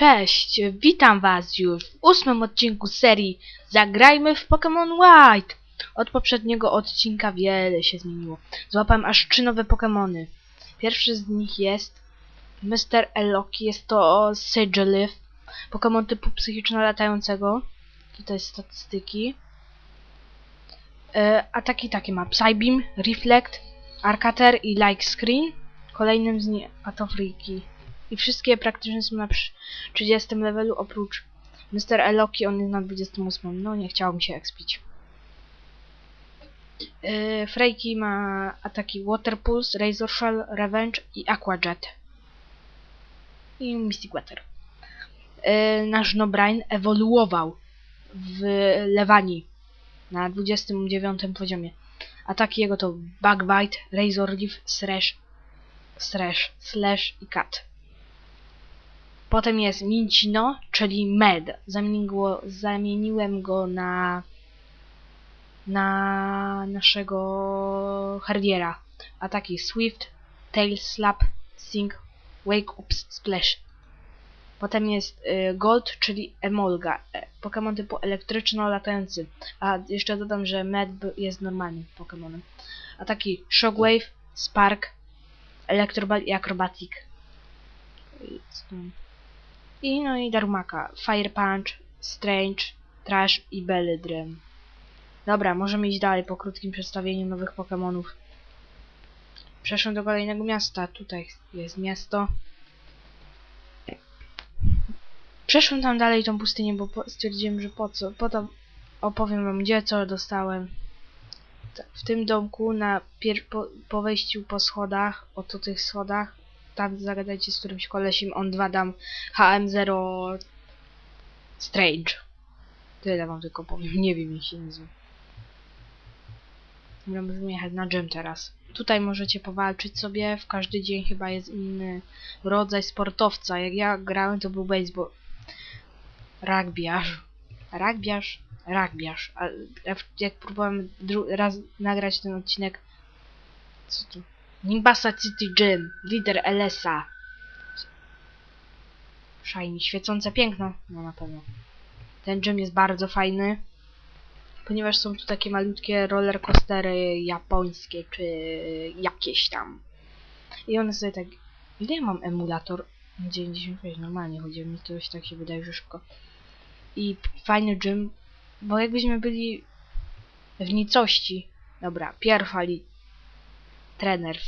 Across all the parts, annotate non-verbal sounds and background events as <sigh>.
Cześć, witam was już w ósmym odcinku serii Zagrajmy w Pokémon White. Od poprzedniego odcinka wiele się zmieniło. Złapałem aż trzy nowe Pokémony. Pierwszy z nich jest Mr. Eloki, jest to Sigilyph, Pokémon typu psychiczno-latającego. Tutaj statystyki. E, ataki takie ma Psybeam, Reflect, Arcater i Like Screen. Kolejnym z nich a to. I wszystkie praktycznie są na przy- 30 levelu oprócz Mr. Eloki, on jest na 28. No nie chciało mi się expić. Yy, Frejki ma ataki Water Pulse, Razor Shell, Revenge i Aqua Jet. I Mystic Water. Yy, nasz Nobrain ewoluował w Lewani na 29 poziomie. Ataki jego to Bug Bite, Razor Leaf, Slash, Slash, Slash i Cut. Potem jest Mincino, czyli Med. Zamieniłem go na na naszego Hardiera. Ataki Swift, Tail Slap, Sink, Wake Ups, Splash. Potem jest y, Gold, czyli Emolga. E, Pokémon typu elektryczno-latający. A jeszcze dodam, że Med jest normalnym Pokémonem. Ataki Shockwave, Spark, Electroball i Acrobatic. I no i Darumaka. Fire Punch, Strange, Trash i Belydrem. Dobra, możemy iść dalej po krótkim przedstawieniu nowych Pokémonów. Przeszłem do kolejnego miasta. Tutaj jest miasto. Przeszłem tam dalej tą pustynię, bo stwierdziłem, że po co. Potem opowiem wam gdzie, co dostałem. W tym domku, na po, po wejściu po schodach, oto tych schodach, tam zagadajcie z którymś kolesiem, on dwa dam HM0 Strange. Tyle wam tylko powiem, nie wiem jak się nazywa. Dobra, możemy jechać na gym teraz. Tutaj możecie powalczyć sobie, w każdy dzień chyba jest inny rodzaj sportowca. Jak ja grałem to był baseball. Rugbyarz. Rugbyarz? Rugbyarz. A jak- próbowałem raz nagrać ten odcinek co tu? Nimbasa City Gym, lider LSA. Shiny, świecące piękno. No na pewno. Ten gym jest bardzo fajny, ponieważ są tu takie malutkie rollercoastery japońskie, czy jakieś tam. I one sobie tak... Ile ja mam emulator? 95, normalnie chodzi mi to się tak się wydaje, że szybko. I fajny gym, bo jakbyśmy byli w nicości. Dobra, pierwsza li trener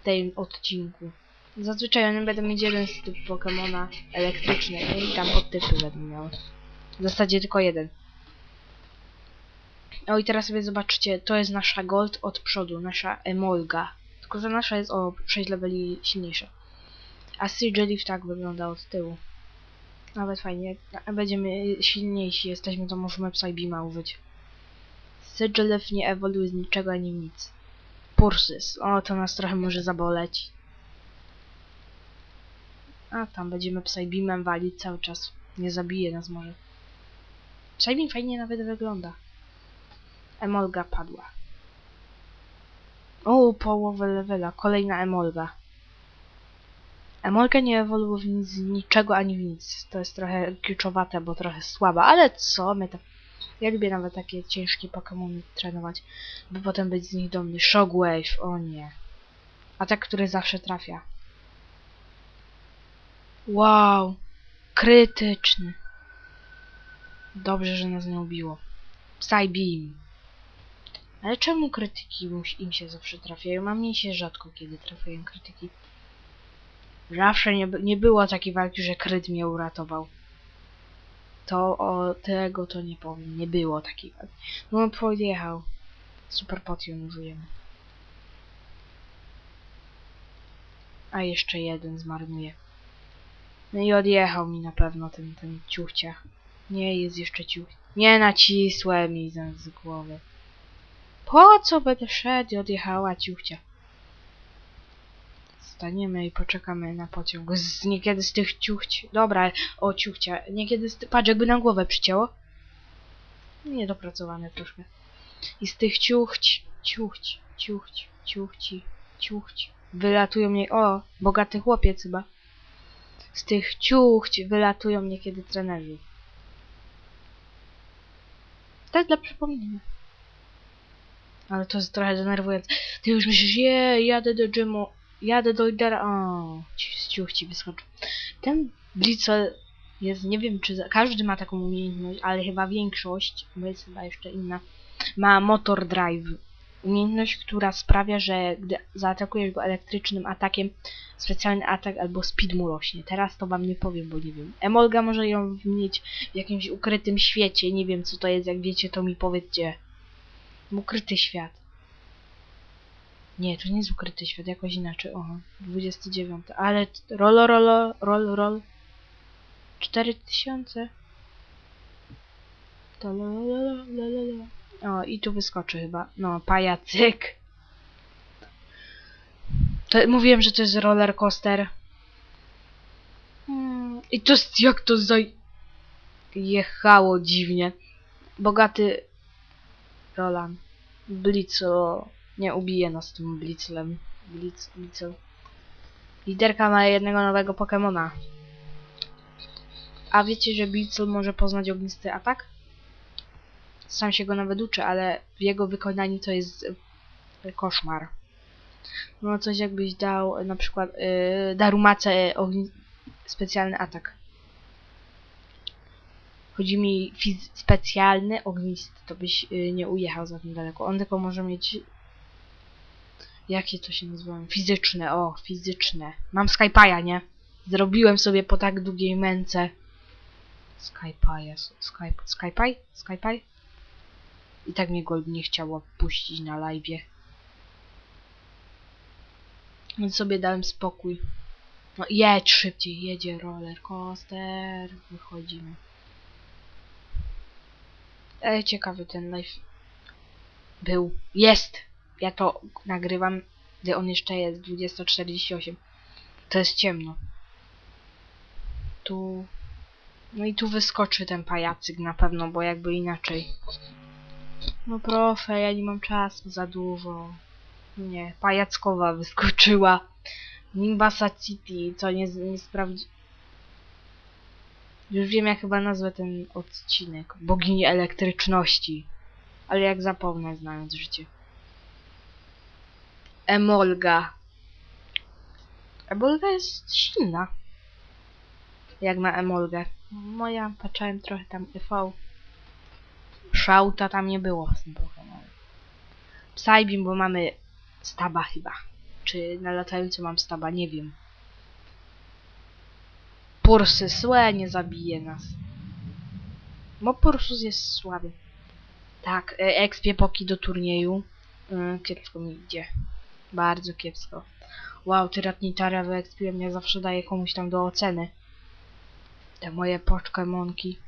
w tym odcinku. Zazwyczaj one będą mieć jeden z typów Pokemona elektryczny i tam podtypy będą miały. W zasadzie tylko jeden. O i teraz sobie zobaczcie, to jest nasza Gold od przodu, nasza Emolga. Tylko, że nasza jest o 6 leveli silniejsza. A Sigilif tak wygląda od tyłu. Nawet fajnie, jak będziemy silniejsi jesteśmy, to możemy Psybeama użyć. Sigilif nie ewoluuje z niczego ani nic. Pursus, o to nas trochę może zaboleć. A tam będziemy Psybeamem walić cały czas. Nie zabije nas może. Psybeam fajnie nawet wygląda. Emolga padła. O, połowę levela. Kolejna Emolga. Emolga nie ewoluuje z niczego ani w nic. To jest trochę kluczowate, bo trochę słaba, ale co my tam... Ja lubię nawet takie ciężkie Pokémony trenować, by potem być z nich dumny. Shockwave, o nie. Atak, który zawsze trafia. Wow, krytyczny. Dobrze, że nas nie ubiło. Psybeam. Ale czemu krytyki im się zawsze trafiają? A mnie się rzadko kiedy trafiają krytyki. Zawsze nie, nie było takiej walki, że kryt mnie uratował. To o tego to nie powiem. Nie było walki. No podjechał. Super potion użyjemy. A jeszcze jeden zmarnuje. No i odjechał mi na pewno ten, ten ciuchciach. Nie, jest jeszcze ciuch. Nie nacisłem mi z głowy. Po co będę szedł odjechała ciuchcia? Staniemy i poczekamy na pociąg. Z, niekiedy z tych ciuchci... Dobra, o ciuchcia. Niekiedy z... Patrz, jakby na głowę przycięło. Niedopracowane troszkę. I z tych ciuchci, ciuchci, ciuchci, ciuchci, ciuchci. Wylatują mnie... O, bogaty chłopiec chyba. z tych ciuchci wylatują niekiedy trenerzy. Tak dla przypomnienia. Ale to jest trochę denerwujące. Ty już myślisz, je, jadę do gymu, jadę do lidera. O, ci z ciuchci wyskoczył. Ten Blitzel jest, nie wiem czy za, każdy ma taką umiejętność, ale chyba większość, bo jest chyba jeszcze inna, ma motor drive. Umiejętność, która sprawia, że gdy zaatakujesz go elektrycznym atakiem, specjalny atak albo speed mu rośnie. Teraz to wam nie powiem, bo nie wiem. Emolga może ją mieć w jakimś ukrytym świecie, nie wiem co to jest, jak wiecie to mi powiedzcie. Ukryty świat. Nie, to nie jest ukryty świat, jakoś inaczej. Oho, 29. Ale rolo, rolo, rol, rol. 4000. To la, la, la, la, la. O, i tu wyskoczy chyba. No, pajacyk. To, mówiłem, że to jest roller coaster. Hmm, I to jest, jak to zaj... Jechało dziwnie. Bogaty Roland. Blitzo. Nie ubije nas tym Blitzlem. Blitz, Blitzel. Liderka ma jednego nowego Pokemona. A wiecie, że Blitzel może poznać ognisty atak? Sam się go nawet uczy, ale w jego wykonaniu to jest y, koszmar. No coś jakbyś dał na przykład yy, Darumace ogni... specjalny atak. Chodzi mi specjalny ognisty, to byś y, nie ujechał za tym daleko. On tylko może mieć jakie to się nazywa? Fizyczne, o, fizyczne. Mam Skype'a, nie? Zrobiłem sobie po tak długiej męce. Skype'a, Skype, Skype'aj? Skype'aj? I tak mnie go nie chciało puścić na live'ie. Więc sobie dałem spokój. No jedź szybciej, jedzie roller coaster. Wychodzimy. E, ciekawy ten live. Był. Jest! Ja to nagrywam, gdy on jeszcze jest 20.48. To jest ciemno. Tu... No i tu wyskoczy ten pajacyk na pewno, bo jakby inaczej. No proszę, ja nie mam czasu za dużo. Nie, pajackowa wyskoczyła. Nimbasa City, co nie, nie sprawdzi... Już wiem jak chyba nazwę ten odcinek. Bogini elektryczności. Ale jak zapomnę, znając życie. Emolga. Emolga jest silna. Jak na Emolgę. Moja, patrzałem trochę tam EV. Szauta tam nie było z tym. Psybeam, bo mamy staba chyba. Czy na latający mam staba, nie wiem. Pursy słe nie zabije nas. Bo Pursus jest słaby. Tak, e, ekspie poki do turnieju. Mm, kiepsko mi idzie. Bardzo kiepsko. Wow, tyratnitara wyekspiłem, ja zawsze daję komuś tam do oceny. Te moje poczkemonki.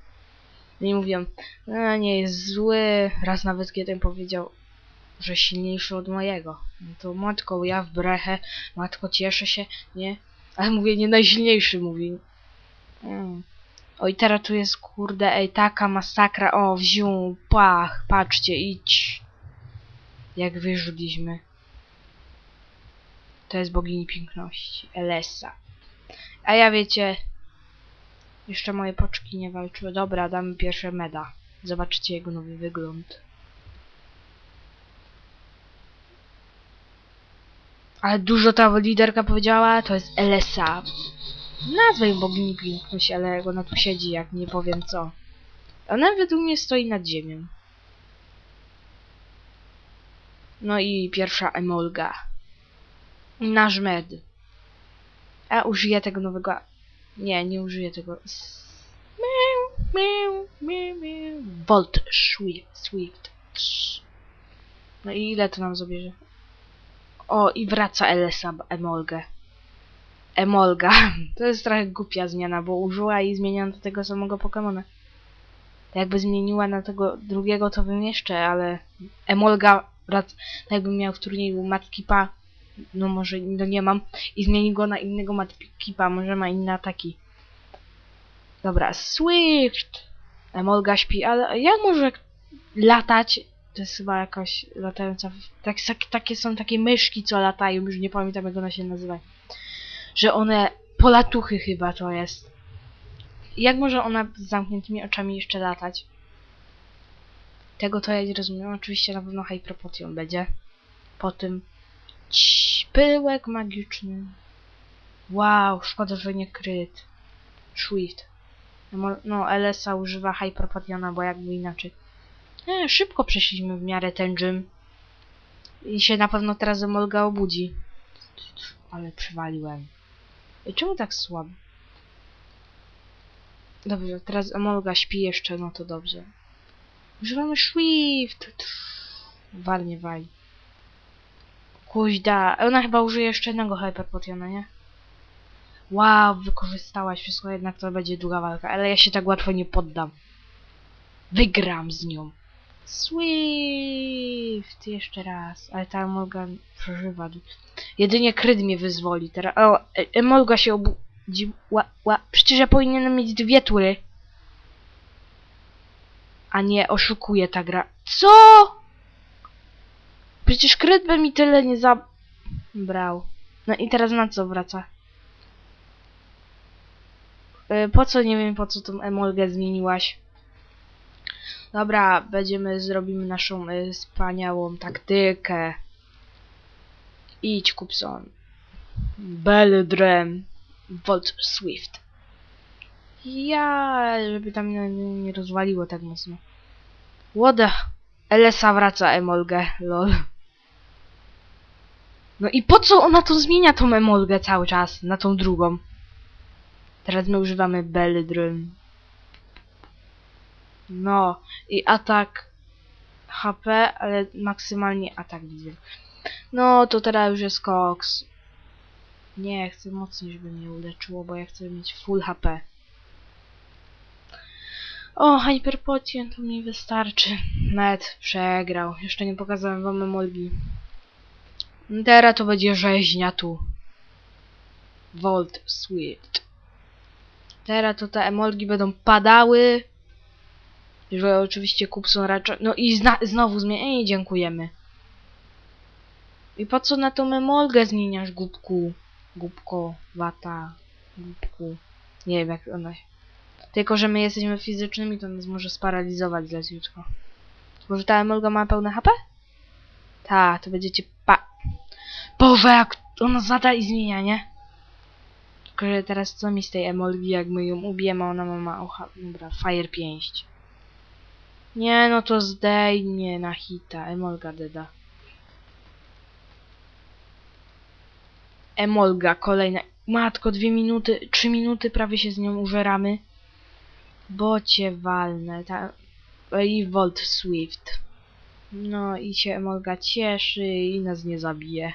No i mówią, a nie jest zły. Raz nawet jeden powiedział, że silniejszy od mojego. No to matko, ja w brechę, matko cieszę się, nie? Ale mówię, nie najsilniejszy mówi. Mm. Oj, teraz tu jest kurde, ej, taka masakra, o, wziął, pach, patrzcie, idź. Jak wyrzuciliśmy. To jest bogini piękności, Elesa. A ja wiecie, jeszcze moje poczki nie walczyły. Dobra, damy pierwsze meda. Zobaczcie jego nowy wygląd. Ale dużo ta liderka powiedziała, to jest Elesa. Nazwę ją bogini piękności, ale ona tu siedzi, jak nie powiem co. Ona według mnie stoi nad ziemią. No i pierwsza emolga. Nasz med. A użyję tego nowego... Nie, nie użyję tego. Volt Swift. No i ile to nam zabierze? O, i wraca Elesa Emolgę. Emolga. <laughs> To jest trochę głupia zmiana, bo użyła i zmieniła do tego samego Pokemona. Jakby zmieniła na tego drugiego, to bym jeszcze, ale Emolga, wrac, tak jakbym miał w turnieju Matkipa, no może no nie mam, i zmieni go na innego Matkipa, może ma inne ataki. Dobra, Swift! Emolga śpi, ale jak może latać? To jest chyba jakaś latająca... Tak, tak, takie są takie myszki, co latają, już nie pamiętam jak one się nazywa. Że one polatuchy chyba to jest. Jak może ona z zamkniętymi oczami jeszcze latać? Tego to ja nie rozumiem. Oczywiście na pewno Hyperpotion będzie. Po tym pyłek magiczny. Wow, szkoda, że nie kryt. Swift. No, No, używa Hyperpotiona, bo jakby inaczej. E, szybko przeszliśmy w miarę ten gym. I się na pewno teraz Emolga obudzi. Ale przywaliłem. I czemu tak słabo? Dobrze, teraz Emolga śpi jeszcze, no to dobrze. Używamy Swift. Walnie wali. Kuźda. Ona chyba użyje jeszcze jednego Hyperpotiona, nie? Wow, wykorzystałaś wszystko, jednak to będzie długa walka, ale ja się tak łatwo nie poddam. Wygram z nią. Swift! Jeszcze raz. Ale ta Morgan przeżywa. Jedynie Kryd mnie wyzwoli. Teraz. O, Emolga się obudziła. Ła. Przecież ja powinienem mieć dwie tury. A nie oszukuje ta gra. Co? Przecież Kryd by mi tyle nie zabrał. No i teraz na co wraca? Y, Po co, nie wiem, po co tą emolgę zmieniłaś. Dobra, będziemy, zrobimy naszą y, wspaniałą taktykę. Idź, Kupson. Belledrem. Volt Swift. Ja, żeby tam nie, nie rozwaliło tak mocno. Łoda. LSA wraca emolgę, lol. No i po co ona to zmienia tą emolgę cały czas na tą drugą? Teraz my używamy Belledrym. No i atak HP, ale maksymalnie atak widzę. No to teraz już jest koks. Nie, chcę mocniej, żeby mnie uleczyło, bo ja chcę mieć full HP. O, Hyperpotion to mi wystarczy. Med przegrał. Jeszcze nie pokazałem wam emolgi. Teraz to będzie rzeźnia tu. Volt Swift. Teraz to te emolgi będą padały. Że oczywiście Kupson raczej... No i znowu zmienia... I dziękujemy. I po co na tą emolgę zmieniasz, głupku? Głupko, wata, głupku. Nie wiem jak ona... się- Tylko, że my jesteśmy fizycznymi, to nas może sparalizować leciutko. Tylko, że ta emolga ma pełne HP? Ta, to będziecie pa... Boże, jak ona zada i zmienia, nie? Tylko, że teraz co mi z tej emolgi, jak my ją ubijemy, ona ma, ma ocha... Dobra, fire pięść. Nie, no to zdejmie na hita, emolga deda. Emolga, kolejna. Matko, dwie minuty, trzy minuty prawie się z nią użeramy. Bo cię walnę. Ta... I Volt Swift. No i się Emolga cieszy i nas nie zabije.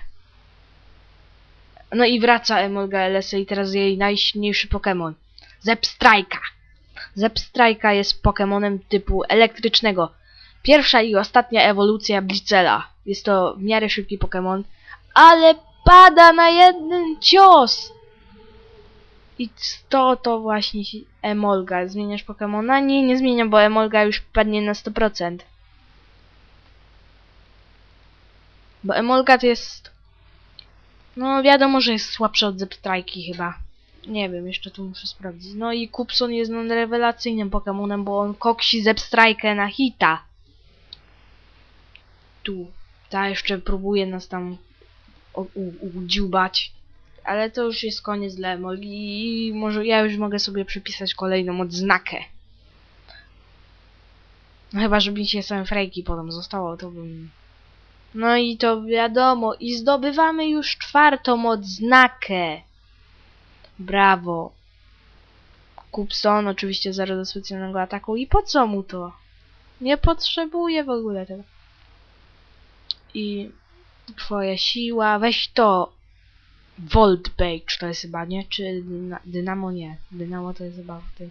No i wraca Emolga LSA i teraz jej najsilniejszy Pokémon. Zepstrajka. Zepstrajka jest Pokémonem typu elektrycznego. Pierwsza i ostatnia ewolucja Blitzela. Jest to w miarę szybki Pokémon, ale pada na jeden cios. I to to właśnie Emolga. Zmieniasz Pokemona? Nie, nie zmieniam, bo Emolga już padnie na 100%. Bo Emolga to jest... No wiadomo, że jest słabsza od Zepstrajki chyba. Nie wiem, jeszcze tu muszę sprawdzić. No i Kupson jest non rewelacyjnym Pokemonem, bo on koksi Zepstrajkę na hita. Tu. Ta jeszcze próbuje nas tam udziubać. Ale to już jest koniec dla Emolgi i może ja już mogę sobie przypisać kolejną odznakę. No chyba, żeby mi się same frejki potem zostało, to bym... No i to wiadomo, i zdobywamy już czwartą odznakę. Brawo. Kupson oczywiście zero do specjalnego ataku i po co mu to? Nie potrzebuje w ogóle tego. I twoja siła, weź to. Volt Bake to jest chyba, nie? Czy dyna Dynamo nie. Dynamo to jest chyba w tej...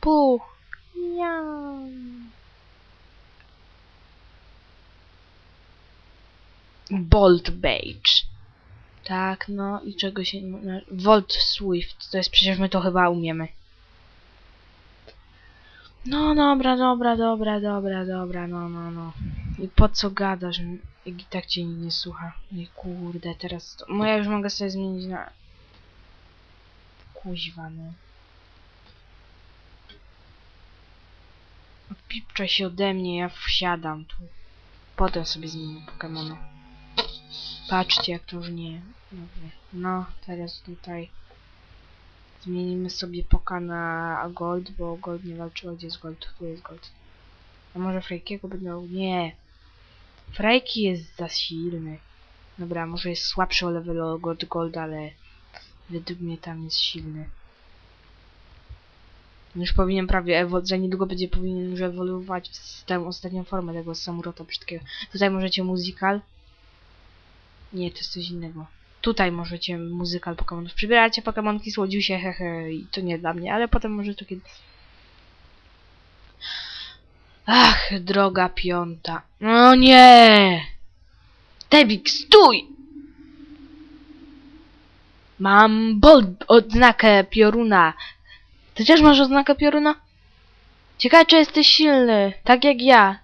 Puch. Ja. Bolt Beige. Tak, no i czego się... Volt Swift, to jest przecież my to chyba umiemy. No dobra, dobra, dobra, dobra, dobra, no, no, no. I po co gadasz, i tak cię nie słucha. I kurde, teraz to... No ja już mogę sobie zmienić na... kuźwa, no. Odpipcza się ode mnie, ja wsiadam tu. Potem sobie zmienię Pokemona. Patrzcie, jak to już nie. No, teraz tutaj zmienimy sobie Poka na Gold, bo Gold nie walczyła. Gdzie jest Gold? Tu jest Gold. A może Frejkiego będą? Nie. Frejki jest za silny. Dobra, może jest słabszy o levelu od Gold, ale według mnie tam jest silny. Już powinien prawie za niedługo będzie powinien już ewoluować w tę ostatnią formę tego samurota brzydkiego. Tutaj możecie muzykal. Nie, to jest coś innego. Tutaj możecie muzykal Pokemonów. Przybieracie Pokemonki, słodziusie, hehe, i to nie dla mnie, ale potem może to kiedyś... Ach, droga piąta. No nie! Tebik, stój! Mam bold odznakę pioruna. Ty też masz odznakę pioruna? Ciekawe, czy jesteś silny, tak jak ja.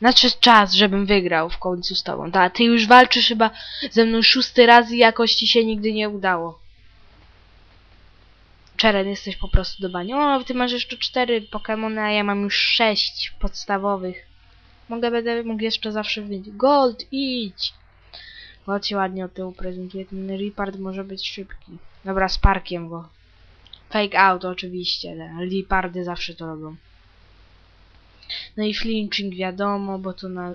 Nadszedł czas, żebym wygrał w końcu z tobą. Ta, ty już walczysz chyba ze mną szósty raz i jakoś ci się nigdy nie udało. Czeren, jesteś po prostu do bani. O, ty masz jeszcze cztery Pokemony, a ja mam już sześć podstawowych. Mogę, będę mógł jeszcze zawsze wyjść. Gold, idź! Gold się ładnie od tyłu prezentuje. Ten Ripard może być szybki. Dobra, z parkiem go. Fake out oczywiście, Lipardy zawsze to robią. No i flinching wiadomo, bo to na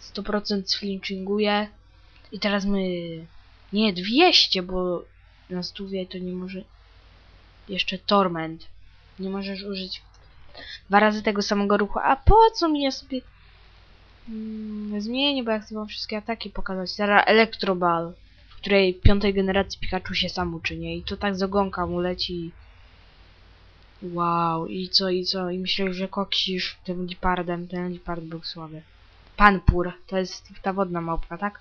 100% flinchinguje. I teraz my... Nie, 200, bo na stówie to nie może... Jeszcze Torment. Nie możesz użyć dwa razy tego samego ruchu. A po co mi ja sobie... Mm, zmienię, bo ja chcę wam wszystkie ataki pokazać. Teraz Electroball, w której piątej generacji Pikachu się sam uczy, nie? I to tak z ogonka mu leci. Wow, i co, i co? I myślę, że koksisz tym Lipardem. Ten Lipard był słaby. Panpur, to jest ta wodna małpka, tak?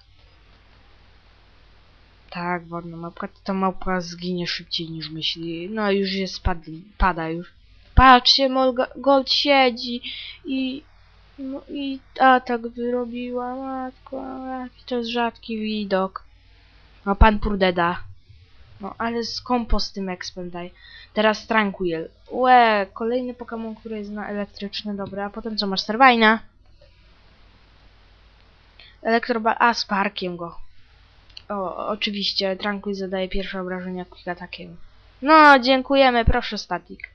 Tak, wodna małpka. Ta małpka zginie szybciej niż myśli. No już jest spadli, pada już. Patrzcie, Molga, Gold siedzi i... No i atak wyrobiła, matko, jaki to jest rzadki widok. No, pan Purdeda. No, ale skąpo z tym expem daj. Teraz Tranquil. Łe, kolejny Pokémon, który jest na elektryczny, dobra. A potem co, masz Serwajna? Elektrobal... A, z parkiem go. O, oczywiście, Tranquil zadaje pierwsze obrażenia quick atakiem. No, dziękujemy, proszę, Statik.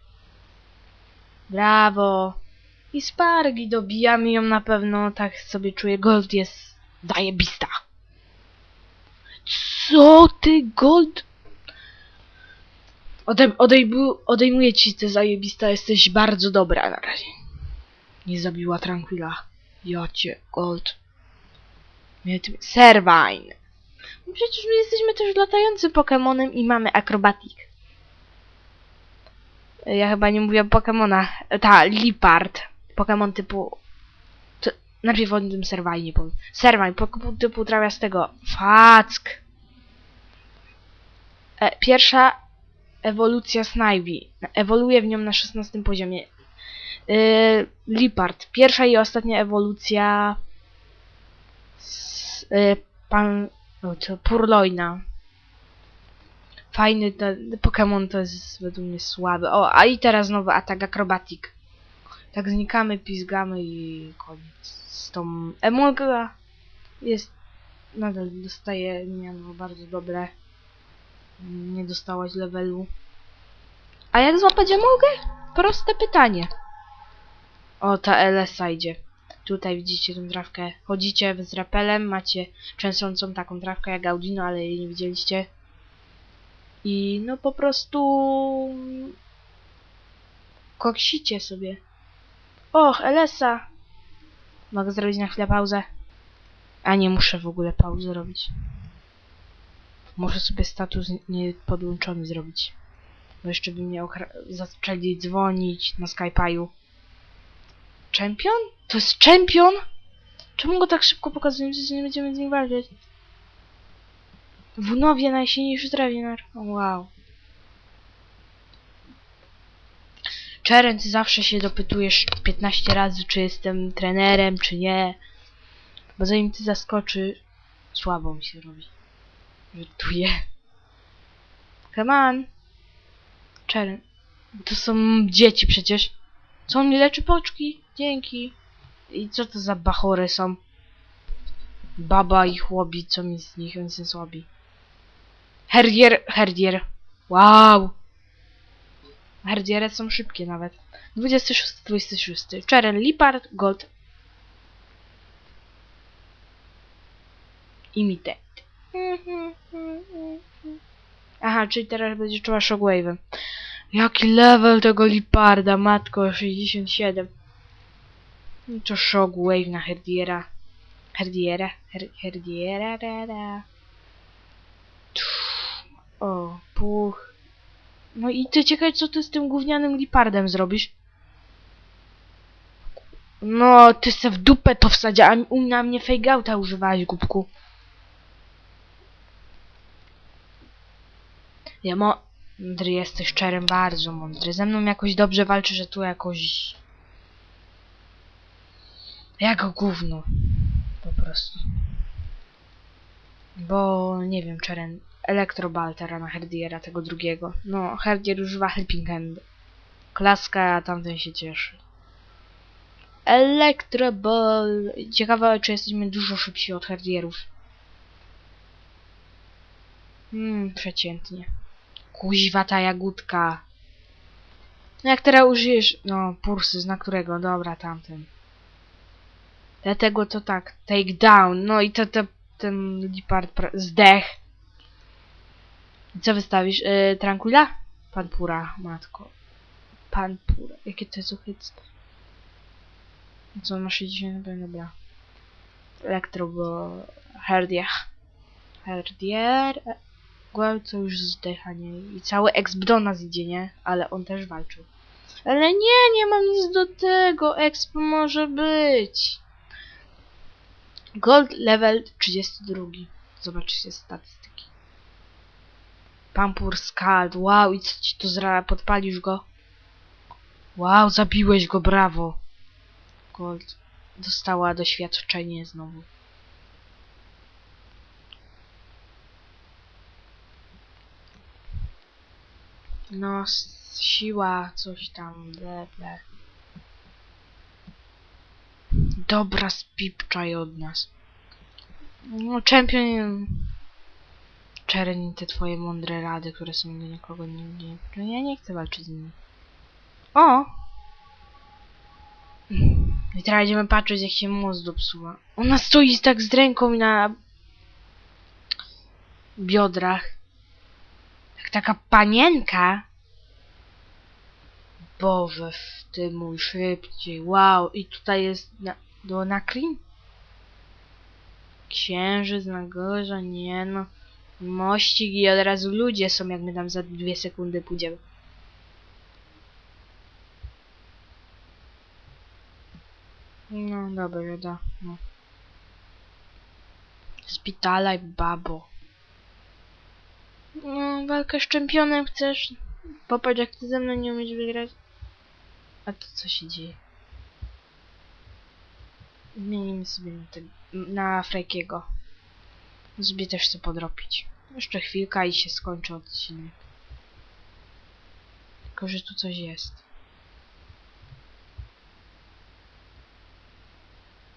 Brawo. I Spargi, dobijamy ją na pewno, tak sobie czuję. Gold jest zajebista. Co ty, Gold? Odej odejmu odejmuję ci te zajebista, jesteś bardzo dobra na razie. Nie zabiła Tranquila. Jocie, Gold. No przecież my jesteśmy też latającym Pokemonem i mamy akrobatik. Ja chyba nie mówię Pokemona. Ta, Lipard. Pokemon typu... To, najpierw o tym Servine powiem. Servine, Pokemon typu trawiastego. Fack. E, pierwsza ewolucja Snivy. Ewoluuje w nią na 16 poziomie. Yy, Lipard. Pierwsza i ostatnia ewolucja z, yy, pan o, co, Purloina. Fajny ten Pokémon to jest według mnie słaby. O, a i teraz nowy atak akrobatik. Tak znikamy, pizgamy i koniec. Z tą Emolga jest nadal dostaje nie no bardzo dobre. Nie dostałaś levelu. A jak złapać Emolgę? Proste pytanie. O, ta LSA idzie. Tutaj widzicie tą trawkę. Chodzicie z rapelem, macie częstącą taką trawkę jak Audino, ale jej nie widzieliście. I no po prostu... Koksicie sobie. Och, Elesa! Mogę zrobić na chwilę pauzę? A nie muszę w ogóle pauzę robić. Muszę sobie status niepodłączony zrobić. Bo jeszcze by mnie zaczęli dzwonić na Skype'aju. Champion? To jest champion? Czemu go tak szybko pokazują, że nie będziemy z nim walczyć? W nowie najsilniejszy trainer. Wow. Czeren, ty zawsze się dopytujesz 15 razy, czy jestem trenerem, czy nie. Bo zanim ty zaskoczy, mi się robi. Żartuję. Come on. Czeren. To są dzieci przecież. Co on mi leczy poczki? Dzięki. I co to za bachory są? Baba i chłopi, co mi z nich, oni są słabi. Herdier, herdier. Wow. Herdiery są szybkie nawet. 26, 26. Czeren, Lipard, Gold. Imitate. Aha, czyli teraz będzie czuła shockwave'em. Jaki level tego Liparda, matko, 67. No to shockwave na Herdiera. Herdiera, her, Herdiera, ra, ra. Tuff. O, puch. No i ty ciekawe, co ty z tym gównianym Lipardem zrobisz? No, ty se w dupę to u na mnie fake outa używałeś, głupku. Ja mądry jesteś, czerem bardzo mądry. Ze mną jakoś dobrze walczy, że tu jakoś... Jak gówno. Po prostu. Bo, nie wiem, czeren... Elektrobaltera na Herdiera, tego drugiego. No, Herdier używa Helping Hand. Klaska, a tamten się cieszy. Elektroball. Ciekawe, czy jesteśmy dużo szybsi od Herdierów. Hmm, przeciętnie. Kuźwa ta jagódka. No jak teraz użyjesz... No, pursy, na którego? Dobra, tamten. Dlatego to tak, take down. No i to, to ten Lipard zdech. I co wystawisz? Yy, Tranquila? Pan Pura, matko. Pan Pura. Jakie to jest uchyctwo? Co, ma 60? No Dobra. Elektro, bo... Herdier. Herdier... Co już zdecha, nie? I cały exp do nas idzie, nie? Ale on też walczył. Ale nie, nie mam nic do tego. Exp może być. Gold level 32. Zobaczcie statystyki. Pampur Skald. Wow, i co ci to zra... Podpalisz go? Wow, zabiłeś go, brawo. Gold dostała doświadczenie znowu. No, siła, coś tam, ble, ble. Dobra, spipczaj od nas. No, czempion... Czerni te twoje mądre rady, które są do nikogo nie no, ja nie chcę walczyć z nimi. O! I teraz będziemy patrzeć, jak się most dopsuła. Ona stoi tak z ręką na biodrach. Taka panienka. Boże, w tym mój szybciej. Wow, i tutaj jest na, do nakrin? Księżyc na górze, nie no. Mościk i od razu ludzie są, jak my tam za dwie sekundy pójdziemy. No, dobra, da. No. Spitalaj, babo. No, walkę z czempionem chcesz? Popatrz, jak ty ze mną nie umiesz wygrać. A to co się dzieje? Zmienimy sobie na, na Frekiego. Sobie też chcę podrobić. Jeszcze chwilka i się skończy odcinek. Tylko, że tu coś jest.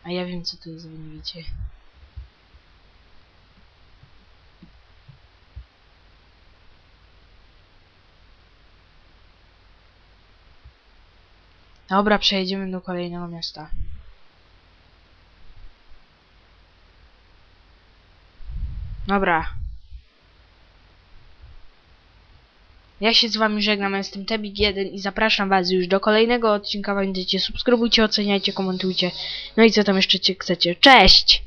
A ja wiem, co to jest, wy nie wiecie. Dobra, przejedziemy do kolejnego miasta. Dobra. Ja się z wami żegnam, jestem Tebik1 i zapraszam was już do kolejnego odcinka. Będziecie subskrybujcie, oceniajcie, komentujcie. No i co tam jeszcze chcecie. Cześć!